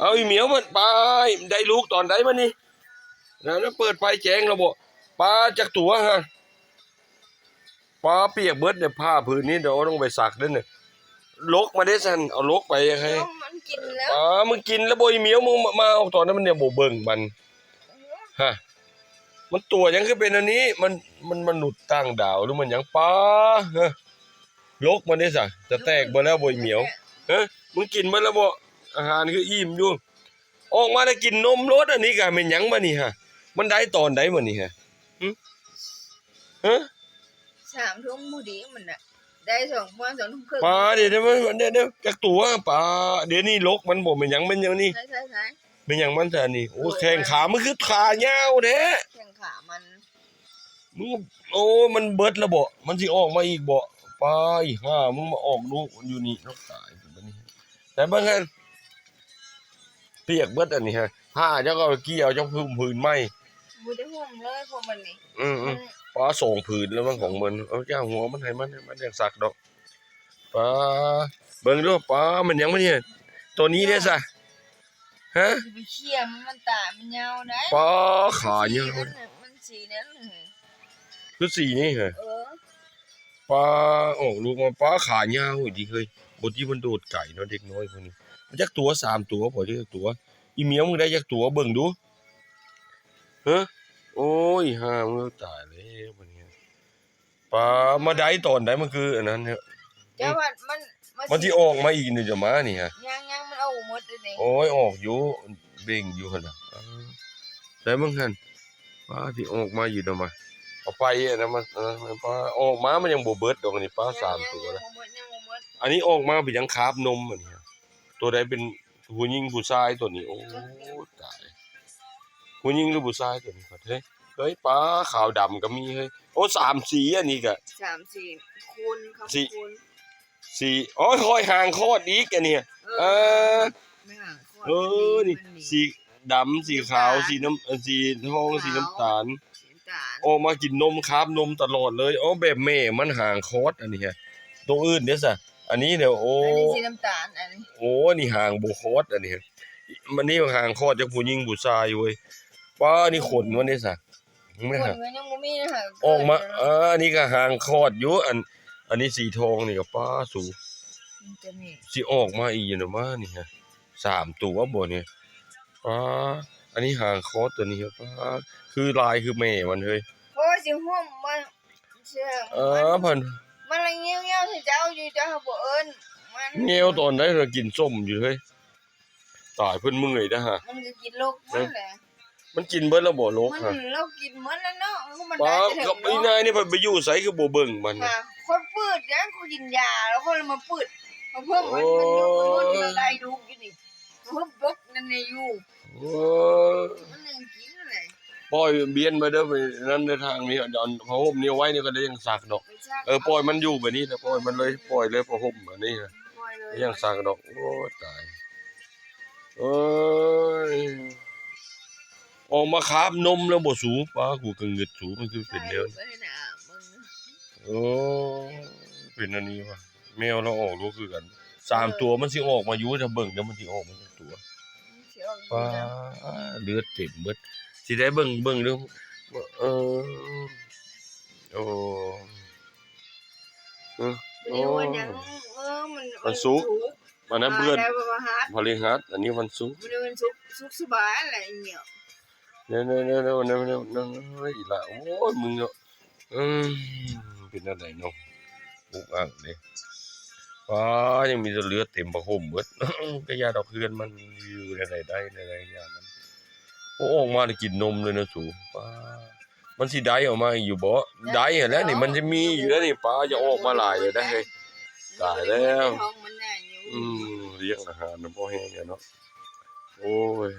เอาอีเหมียวมันไปได้ลูกตอนใดมันนี่แล้วเปิดไฟแจ้งระบบปลาจากตัวฮะปลาเปียกเบิดเนี่ยผ้าผืนนี้เดี๋ยวต้องไปซักด้วยเนี่ยลกมาได้สันเอาลกไปยังไงเดี๋ยวมันกินแล้วอ๋อมึงกินแล้วบ่อีเหมียวมึงมามาเอาตอนนั้นมันเนี่ยบ่เบิ่งมันฮะมันตัวยังคือเป็นอันนี้ มันมันมนุษย์ต่างดาวหรือมันหยังปลาฮะลกมันได้ซะจะแตกบ่แล้วบ่อีเหมียวเฮ้ยมึงกินมาแล้วบ่ อาหารคืออิ่มอยู่ออกมาได้กินนมรสอันนี้ก็เป็นหยังมานี่ฮะ มันได้ตอนใดมานี่ฮะหึฮะสามทุ่มมูดีมันน่ะ ได้สองวันสองทุ่มครึ่งปลาเดี๋ยวเดี๋ยวเดี๋ยวเดี๋ยวจักตัวปลาเดี๋ยวนี้ลกมันบ่เป็นหยังเป็นหยังนี่ใช่ใช่ใช่เป็นหยังมันซะนี่โอ้แข้งขามันคือขายาวแท้แข่งขามันมึงโอ้มันเบิดแล้วบ่มันสิออกมาอีกบ่ปลาอีห่ามึงมาออกลูกอยู่นี่นกตายอยู่บัดนี้แต่บางอัน เปียกเบิดอันนี้ฮะผ้าเจ้าก็เอาเกี่ยวเจ้าพื้นพื้นไหมบูได้ห่วงเลยพวกมันนี่อืมมันๆปลาส่งผืนแล้วมันของมันเอาเจ้าหัวมันให้มันให้มันยังสักดอกปลาเบิ่งดูปลามันยังมันเนี่ยตัวนี้เนี่ยซะฮะจะไปเขี่ยมันมันตายมันยาวได้ปลาขาเนี่ยสีนั้นน่ะมันสีนั้นเลยคือสีนี่เหรอเออปลาโอ้ลูกมันปลาขายาวดีเฮ้ยบทที่มันโดดไก่เนาะเด็กน้อยคนนี้มัน จักตัวสามตัวพอจักตัวอีเหมียวมึงได้จักตัวเบิ่งดูฮะโอ้ยห่ามึงตายแล้วบัดนี้ปลามาได้ตอนไหนมันคืออันนั้นเนี่ยเจ้าว่ามันมันที่ออกมาอีกนี่จะมานี่ฮะยังยังมันเอาหมดเลยนี่โอ้ยออกอยู่เบ่งอยู่หั่นน่ะอ้าวแต่มึงหั่นปลาที่ออกมาอยู่เดอกมาเอาไปอะนะมันเออมันปลาออกมามันยังบ่เบิดดอกอันนี่ปลาสามตัวยันะงบ่หมดยังบ่หมดอันนี้ออกมาเป็นหยังคาบนมอันนี้ฮะ ตัวใดเป็นผู้หญิงผู้ชายตัวนี้ โอ้ตายผู้หญิงหรือผู้ชายตัวนี้ครับเฮ้ยเฮ้ยปลาขาวดำก็มีเฮ้ยโอ้สามสีอันนี้ก็ สามสี่คูณครับสี่ คูณสีอ๋อคอยห่างโคตรอีกอันเนี้ย เออ ไม่ห่างข้เออนี่สีดำสีขาวสีน้ำเอ่อสีทองสีน้ำตาล สีน้ำตาลออกมากินนมคาบนมตลอดเลยอ๋อแบบแม่มันห่างโคตรอันนี้ฮะตัวอื่นเด้อสะ อันนี้เดี๋ยวโอ้อันนี้สีน้ำตาลอันนี้โอ้นี่ห่างโบโคตรอันนี้ฮะมันนี่ห่างโคตรจากผู้หญิงผู้ชายเว้ยป้านี่ขนมันนี่สะไม่คนฮะก็ยังบ่มีนะฮะออกมาอ่าอันนี้ก็ห่างโคตรอยู่อัน อันนี้สีทองนี่ก็ป้าสูงมันจะมีสิออกมาอีกนะมานี่ฮะสามตัวบ่เนี่ยป้าอันนี้ห่างโคตรตัวนี้ครับป้าคือลายคือแม่มันเฮ้ยโอ้ยสิห่วงมันเชื่อเออเพิ่น มันอะไรเงี้ยวๆที่เจ้าอยู่เจ้าบ่เอิ้นมันเงี้ยวตอนได้เรากินส้มอยู่เฮ้ยตายเพิ่นเมื่อยนะฮะ มันก็กินลูกมันแหละมันกินเบิดแล้วบ่โลกมันฮะเรากินหมันแล้วเนาะมันป้าได้แต่กับเถิอีงนายนี่เพิ่นไปอยู่ไสคือบ่เบิ่งมันค่ะน่ะคนปืดนะคนกินยาแล้วคนมาปืดเขาเพิ่มมันมันอยู่มันรุ่นมันได้ดูอยู่นี่เพิ่มบกนั่นนี่อยู่โอ้ยมันยังกินเลย ปล่อยเบียนไปเด้อไปนั่นในทางนี้เอาพระห่มนี่ไว้นี่ก็ได้ยังสักดอกไปซักเออปล่อยมันอยู่แบบนี้นะปล่อยมันเลยปล่อยเลยพระห่มอันนี้นะปล่อยเลยยังสักดอกโอ้ยตายโอ้ยออกมาคาบนมแล้วบ่สูป้ากูก็เงึดสูมันคือเป็นแนวไปน่ะมึงโอ้เป็นอันนี้ว่ะแมวเราออกลูกคือกันสามตัวมันสิออกมาอยู่ถ้าเบิ่งเดี๋ยวมันสิออกมาจากตัวเสียวอยู่ป้านะเลือดเต็มเบิด สิได้เบิ่งเบิ่งเด้อเออโอ้เออเดี๋ยววันยังเออมันวันศุกร์วันนั้นเพื่อนได้ประหัสพฤหัสอันนี้วันศุกร์มันเป็นสุกสุกสบายอะไรเนี่ยเดี๋ยวเดี๋ยวเดี๋ยวเดี๋ยวเดี๋ยวเดี๋ยวเดี๋ยวเฮ้ยอีหละโอ้ยมึงเนาะอืมเป็นอะไรเนาะอุกอ่างเด้ป้ายังมีแต่เลือดเต็มประห่มเบิดก็ยาดอกเพื่อนมันอยู่ในไหนได้ในไหนยามัน โอ้ออกมาได้กินนมเลยนะสูป้ามันสิได้ออกมาอยู่บ่ได้เห็นแล้วนี่มันจะมีอยู่แล้วนี่ป้าจะออกมาหลายเลยได้เฮ้ยตายแล้วท้องมันได้อยู่อืมเลี้ยงอาหารนะพ่อแห้งเนี่ยเนาะโอ้ย